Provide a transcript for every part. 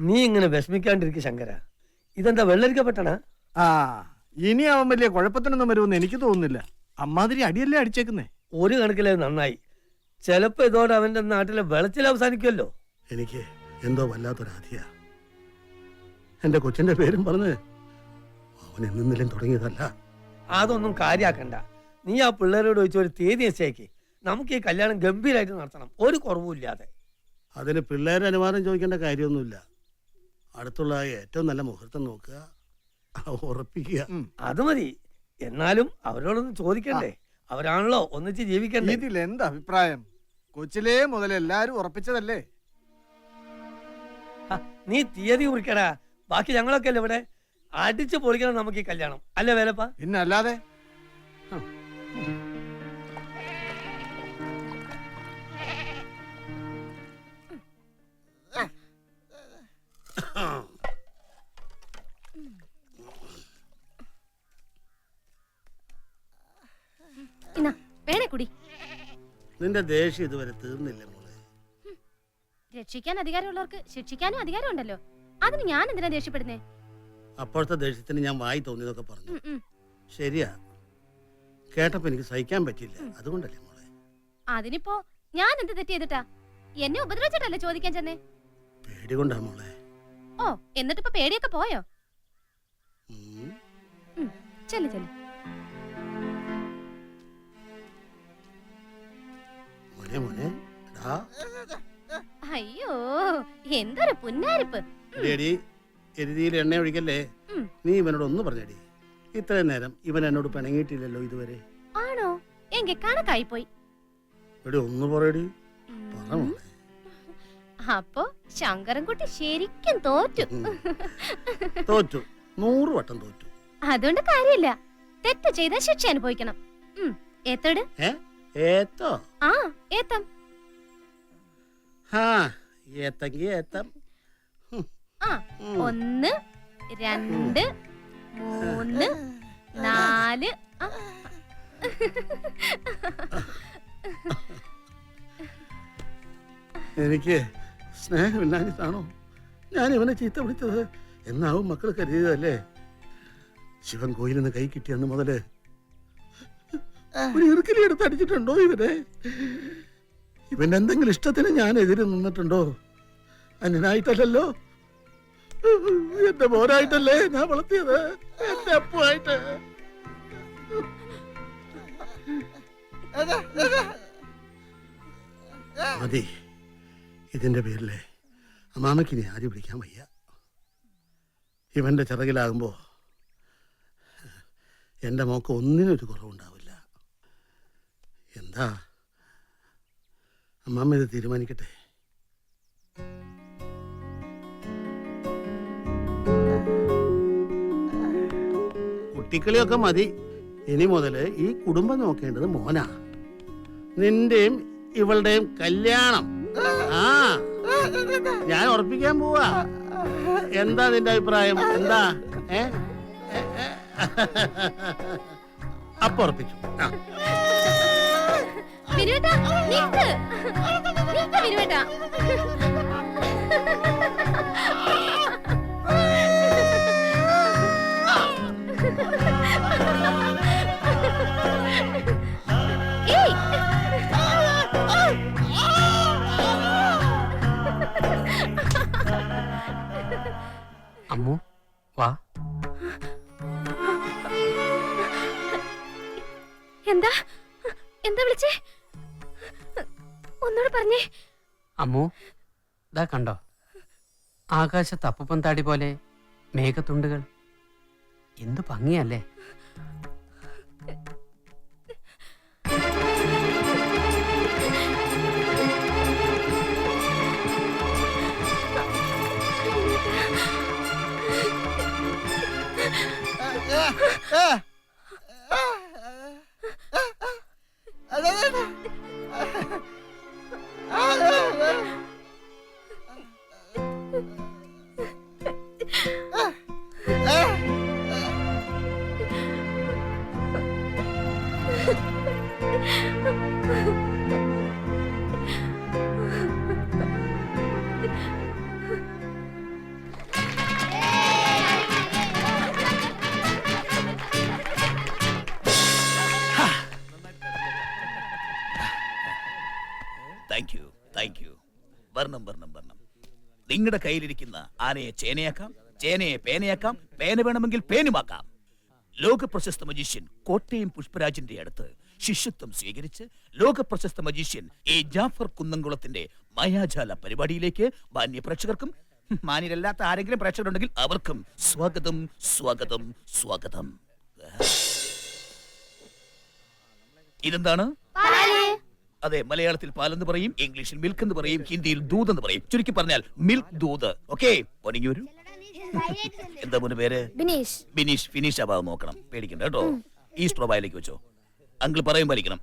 നീ ഇങ്ങനെ വിഷമിക്കാണ്ടിരിക്ക ശങ്കര. ഇതെന്താ വെള്ളരിക്കപ്പെട്ടണ? ആ ഇനി അവൻ വലിയ കുഴപ്പത്തിനൊന്നും വരുമെന്ന് എനിക്ക് തോന്നുന്നില്ല. അമ്മാതിരി അടിയല്ലേ അടിച്ചേക്കുന്നേ? ഒരു കണക്കിലെ നന്നായി. ചിലപ്പോ ഇതോടെ അവന്റെ നാട്ടിലെ വെളച്ചിൽ അവസാനിക്കുമല്ലോ എനിക്ക് എന്തോ വല്ലാത്തൊരാധിയ. എന്റെ കൊച്ചിന്റെ പേരും പറഞ്ഞ് അവൻ എന്നിലും തുടങ്ങിയതല്ല. അതൊന്നും കാര്യാക്കണ്ട. നീ ആ പിള്ളേരോട് ചോദിച്ച ഒരു തീയതി നിശ്ചയിക്ക്. നമുക്ക് ഈ കല്യാണം ഗംഭീരമായിട്ട് നടത്തണം. ഒരു കുറവും ഇല്ലാതെ അതിന് പിള്ളേരെ അനുവാദം ചോദിക്കേണ്ട കാര്യമൊന്നുമില്ല. അടുത്തുള്ള ഏറ്റവും നല്ല മുഹൂർത്തം നോക്കുക. ഉറപ്പിക്കുക. അത് മതി. എന്നാലും അവരോടൊന്ന് ചോദിക്കണ്ടേ? അവരാണല്ലോ ഒന്നിച്ച് ജീവിക്കണ്ടേ? ഇതിൽ എന്താ അഭിപ്രായം? കൊച്ചിലേ മുതൽ എല്ലാരും ഉറപ്പിച്ചതല്ലേ? ഹ, നീ തീയതി കുറിക്കടാ. ബാക്കി ഞങ്ങളൊക്കെ അല്ലേ ഇവിടെ? അടിച്ചു പൊളിക്കണം നമുക്ക് ഈ കല്യാണം. അല്ലേ വേലപ്പ? പിന്നെ അല്ലാതെ വേണേ കുടി. നിന്റെ ദേഷ്യം ഇതുവരെ തീർന്നില്ല മോളെ. രക്ഷിക്കാൻ അധികാരമുള്ളവർക്ക് ശിക്ഷിക്കാനും അധികാരമുണ്ടല്ലോ. അതിന് ഞാൻ എന്തിനാ ദേഷ്യപ്പെടുന്നേ? അപ്പോഴത്തെ ദേഷ്യത്തിന് ഞാൻ വായി തോന്നിയതൊക്കെ പറഞ്ഞു. ശരിയാ. കേട്ടപ്പോ എനിക്ക് സഹിക്കാൻ പറ്റില്ല അതുകൊണ്ടല്ലേ മോളെ? അതിനിപ്പോ ഞാൻ എന്ത് തെറ്റ് ചെയ്തിട്ടാ? എന്നെ ഉപദ്രവിച്ചിട്ടല്ലേ ചോദിക്കാൻ ചെന്നേ? പേടി കൊണ്ടാ മോളെ. ഓ എന്നിട്ടിപ്പോ പേടിയൊക്കെ പോയോ. ചെല്ലു ചെല്ലു. മോനെ മോനെ എടാ. അയ്യോ എന്തൊരു പുന്നാരിപ്പ്. എടി എരുതിയിൽ എണ്ണ ഒഴിക്കല്ലേ? നീ ഇവനോട് ഒന്ന് പറഞ്ഞടി. ഇത്രയും നേരം ഇവൻ എന്നോട് പിണങ്ങിയിട്ടില്ലല്ലോ ഇതുവരെ. ആണോ? എങ്കിൽ കണക്കായി പോയി എടി ഒന്ന് പറയടി. അപ്പോ ശങ്കരൻകുട്ടി ശരിക്കും തോറ്റു. തോറ്റു. നൂറ് വട്ടം തോറ്റു. അതുകൊണ്ട് കാര്യമില്ല. തെറ്റ് ചെയ്ത ശിക്ഷ അനുഭവിക്കണം. എത്തട് ഏത്തോ? ആ. ഏത്തം это ഏത്തം ആ А, ഒന്ന് രണ്ട് മൂന്ന് നാല് ആ, എനിക്ക് സ്നേഹമില്ലാഞ്ഞിട്ടാണോ ഞാൻ ഇവനെ ചീത്ത വിളിച്ചത്? എന്നാവും മക്കൾ കരുതിയതല്ലേ? ശിവൻ കോയിൽ നിന്ന് കൈ കിട്ടിയെന്ന് മുതൽ. ഒരു ഇറുക്കിലി എടുത്ത് അടിച്ചിട്ടുണ്ടോ ഇവനെ? ഇവന്റെ എന്തെങ്കിലും ഇഷ്ടത്തിന് ഞാൻ എതിര് നിന്നിട്ടുണ്ടോ? അന്യനായിട്ടല്ലല്ലോ എന്റെ മോനായിട്ടല്ലേ ഞാൻ വളർത്തിയത്? എന്റെ അപ്പുമായിട്ട് മതി. ഇതിന്റെ പേരിലെ അമാമക്കിനെ ആദ്യം പിടിക്കാൻ വയ്യ. ഇവന്റെ ചിറകിലാകുമ്പോ എന്റെ മോക്ക് ഒന്നിനൊരു കുറവുണ്ടാവില്ല. എന്താ? അമ്മാമ്മ ഇത് തീരുമാനിക്കട്ടെ. കുട്ടിക്കളിയൊക്കെ മതി. ഇനി മുതൽ ഈ കുടുംബം നോക്കേണ്ടത് മോനാ. നിന്റെയും ഇവളുടെയും കല്യാണം. ആ ഞാൻ ഉറപ്പിക്കാൻ പോവാ. എന്താ നിന്റെ അഭിപ്രായം? എന്താ? ഏ. അപ്പൊ ഉറപ്പിച്ചു. ആ. വിനുവേട്ടാ, നിക്ക്. നിക്ക് വിനുവേട്ടാ. ഏയ്. അമ്മു വാ എന്താ എന്താ വിളിച്ചേ ഒന്നോട് പറഞ്ഞേ. അമ്മു ഇതാ കണ്ടോ? ആകാശത്ത് അപ്പുപ്പൻ താടി പോലെ മേഘത്തുണ്ടുകൾ. എന്തു ഭംഗിയല്ലേ? Ah! Thank you thank you വർണം വർണം വർണം നിങ്ങളുടെ കയ്യിലിരിക്കുന്ന ആനയെ ചേനയാക്കാം ചേനയെ പേനയാക്കാം പേന വേണമെങ്കിൽ പേനുമാക്കാം. ലോക പ്രശസ്ത മജീഷ്യൻ കോട്ടയം പുഷ്പരാജിന്റെ അടുത്ത് ശിഷ്യത്വം സ്വീകരിച്ച് ലോക പ്രശസ്ത മജീഷ്യൻ എ ജാഫർ കുന്നംകുളത്തിന്റെ മായാജാല പരിപാടിയിലേക്ക് മാന്യ പ്രേക്ഷകർക്കും മാന്യരല്ലാത്ത ആരെങ്കിലും പ്രേക്ഷകരുണ്ടെങ്കിൽ അവർക്കും സ്വാഗതം സ്വാഗതം സ്വാഗതം. ഇതെന്താണ്? അതെ മലയാളത്തിൽ പാലെന്ന് പറയും ഇംഗ്ലീഷിൽ മിൽക്ക് എന്ന് പറയും ഹിന്ദിയിൽ ദൂത് എന്ന് പറയും. ചുരുക്കി പറഞ്ഞാൽ മിൽക്ക് ദൂത്. ഓക്കെ ഒരു എന്താ മുന്നേ പേര്? ബിനീഷ്. ബിനീഷ് ഫിനിഷ് ആവാതെ നോക്കണം. പേടിക്കണ്ട കേട്ടോ. ഈ സ്ട്രോ വായിലേക്ക് വെച്ചോ. അങ്കിൾ പറയും വലിക്കണം.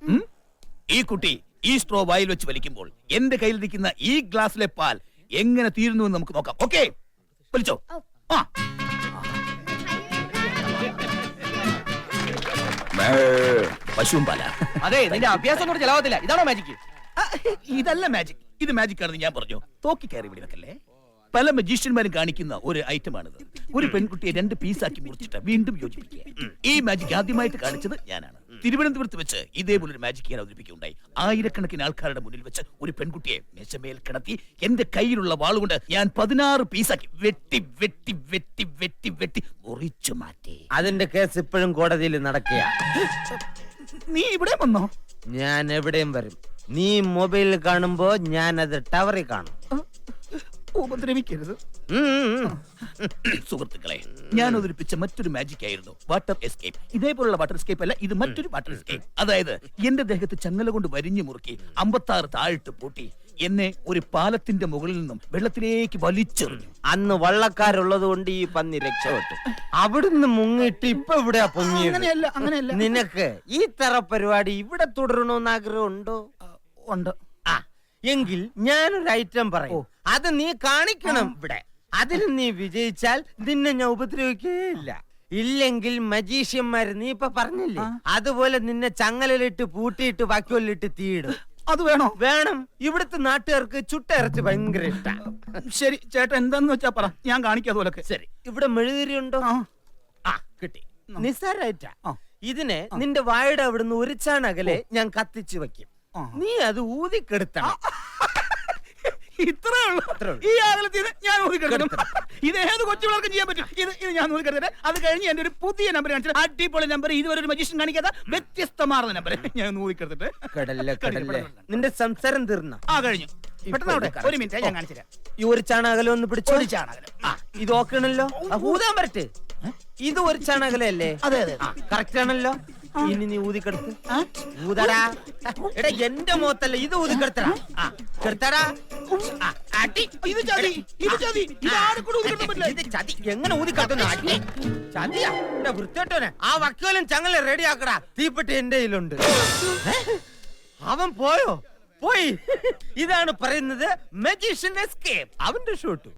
ഈ കുട്ടി ഈ സ്ട്രോ വായിൽ വെച്ച് വലിക്കുമ്പോൾ എന്റെ കയ്യിൽ നിൽക്കുന്ന ഈ ഗ്ലാസ്സിലെ പാൽ എങ്ങനെ തീരുന്നു എന്ന് നമുക്ക് നോക്കാം. ഓക്കെ? വലിച്ചോ. ആ. പശുവും പാല. അതെ നിന്റെ അഭ്യാസം കൂടെ ചെലവത്തില്ല ഇതാണോ മാജിക് ഇതല്ല മാജിക് ഇത് മാജിക് ആണെന്ന് ഞാൻ പറഞ്ഞു. തോക്കി കയറി ഇവിടെ വെക്കല്ലേ പല മജീഷ്യന്മാരും കാണിക്കുന്ന ഒരു ഐറ്റമാണിത് ഒരു പെൺകുട്ടിയെ രണ്ട് പീസാക്കി മുറിച്ചിട്ട് വീണ്ടും യോജിപ്പിക്കുക. ഈ മാജിക് ആദ്യമായിട്ട് കാണിച്ചത് ഞാനാണ്. തിരുവനന്തപുരത്ത് വെച്ച് ഇതേപോലെ ഒരു മാജിക് ഞാൻ അവതരിപ്പിക്കുകയുണ്ടായി. ആയിരക്കണക്കിന് ആൾക്കാരുടെ മുന്നിൽ വെച്ച് ഒരു പെൺകുട്ടിയെ മേശമേൽ കിടത്തി എന്റെ കയ്യിലുള്ള വാളുകൊണ്ട് ഞാൻ പതിനാറ് പീസാക്കി വെട്ടി വെട്ടി വെട്ടി വെട്ടി വെട്ടി മുറിച്ചു മാറ്റി. അതിന്റെ കേസ് ഇപ്പോഴും കോടതിയിൽ നടക്കുക നീ ഇവിടെ വന്നോ? ഞാൻ എവിടെയും വരും. നീ മൊബൈലിൽ കാണുമ്പോ ഞാൻ അത് ടവറിൽ കാണും. ഉപദ്രവിക്കരുത്. സുഹൃത്തുക്കളെ ഞാൻ അവതരിപ്പിച്ച മറ്റൊരു മാജിക് ആയിരുന്നു. വാട്ടർ എസ്കേപ്പ് ഇതേപോലുള്ള വാട്ടർ എസ്കേപ്പ് അല്ല ഇത് മറ്റൊരു വാട്ടർ എസ്കേപ്പ് അതായത് എന്റെ ദേഹത്ത് ചങ്ങല കൊണ്ട് വരിഞ്ഞു മുറുക്കി അമ്പത്താറ് താഴിട്ട് പൂട്ടി എന്നെ ഒരു പാലത്തിന്റെ മുകളിൽ നിന്നും വെള്ളത്തിലേക്ക് വലിച്ചെറിഞ്ഞു. അന്ന് വള്ളക്കാരുള്ളത് കൊണ്ട് ഈ പന്നി രക്ഷപ്പെട്ടു. അവിടുന്ന് മുങ്ങിട്ട് ഇപ്പൊ ഇവിടെ പൊങ്ങിയത്? അങ്ങനെയല്ല അങ്ങനെയല്ല. നിനക്ക് ഈ തറ പരിപാടി ഇവിടെ തുടരണമെന്ന് ആഗ്രഹമുണ്ടോ? ഉണ്ട്. ആ എങ്കിൽ ഞാനൊരു ഐറ്റം പറയും. അത് നീ കാണിക്കണം ഇവിടെ. അതിൽ നീ വിജയിച്ചാൽ നിന്നെ ഞാൻ ഉപദ്രവിക്കുകയില്ല ഇല്ലെങ്കിൽ മജീഷ്യന്മാര് നീ ഇപ്പൊ പറഞ്ഞില്ലേ? അതുപോലെ നിന്നെ ചങ്ങലിലിട്ട് പൂട്ടിയിട്ട് വക്കോലിട്ട് തീയിടും. അത് വേണോ? വേണം. ഇവിടുത്തെ നാട്ടുകാർക്ക് ചുട്ട ഇറച്ചി ഭയങ്കര ഇഷ്ട. ശരി ചേട്ടൻ എന്താന്ന് വെച്ചാ പറ. ഞാൻ കാണിക്കാം അതുപോലൊക്കെ. ശരി. ഇവിടെ മെഴുതിരി ഉണ്ടോ ആ. ആ കിട്ടി. നിസ്സാരായിട്ടാ. ഇതിനെ നിന്റെ വായുടെ അവിടുന്ന് ഒരു ചാണകലെ ഞാൻ കത്തിച്ചു വെക്കും നീ അത് ഊതിക്കെടുത്തണം. ഇത്രേ ഉള്ളൂ. ഈ അകലത്തിൽ ഞാൻ ഊതിക്കെടുക്കണം ഇത് ഏത് കൊച്ചു പിള്ളേർക്കും ചെയ്യാൻ പറ്റും? ഇത് ഇത് ഞാൻ ഊതിക്കെടുത്തിട്ട് അത് കഴിഞ്ഞ് എന്റെ ഒരു പുതിയ നമ്പർ കാണിച്ചത് അടിപൊളി നമ്പർ ഇതുവരെ ഒരു മജീഷ്യൻ കാണിക്കാത്ത വ്യത്യസ്തമാർന്ന നമ്പർ ഞാൻ നോക്കിക്കെടുത്തിട്ട് കടല്ലേ കടല്ലേ. നിന്റെ സംസാരം തീർന്ന? ആ കഴിഞ്ഞു. പെട്ടെന്ന് അവിടെ ഒരു മിനിറ്റ് ഞാൻ കാണിച്ചു ഈ ഒരു ചാണകല ഒന്ന് പിടിച്ചോ? ഒരു ചാണകം. ആ ഇത് ഓക്കണല്ലോ ഊതാൻ പറ്റേ? ഇത് ഒരു ചാണകലല്ലേ അതെ അതെ കറക്റ്റ് ആണല്ലോ? ഇനി നീ ഊതിക്കെടുത്ത്. ഊതടാ. എടാ എന്റെ മുഖത്തല്ല ഇത് ഊതിക്കെടുത്തടാ. ആ കെടുത്തടാ. ഇത് ചതി. ഇത് ചതി. ഇത് ആരും കൂടെ ഊതിക്കെടുക്കാൻ പറ്റില്ല. ഇത് ചതി. എങ്ങനെ ഊതിക്കെട്ടുന്നു അടി. ചതിയാ. എന്റെ വൃത്തിയോട്ടോനെ ആ വക്കോലും ചങ്ങല റെഡി ആക്കടാ. തീപ്പെട്ടി എന്റെ കയ്യിലുണ്ട്. അവൻ പോയോ? പോയി. ഇതാണ് പറയുന്നത് മജീഷ്യൻ എസ്കേപ്പ് അവന്റെ ഷൂട്ട്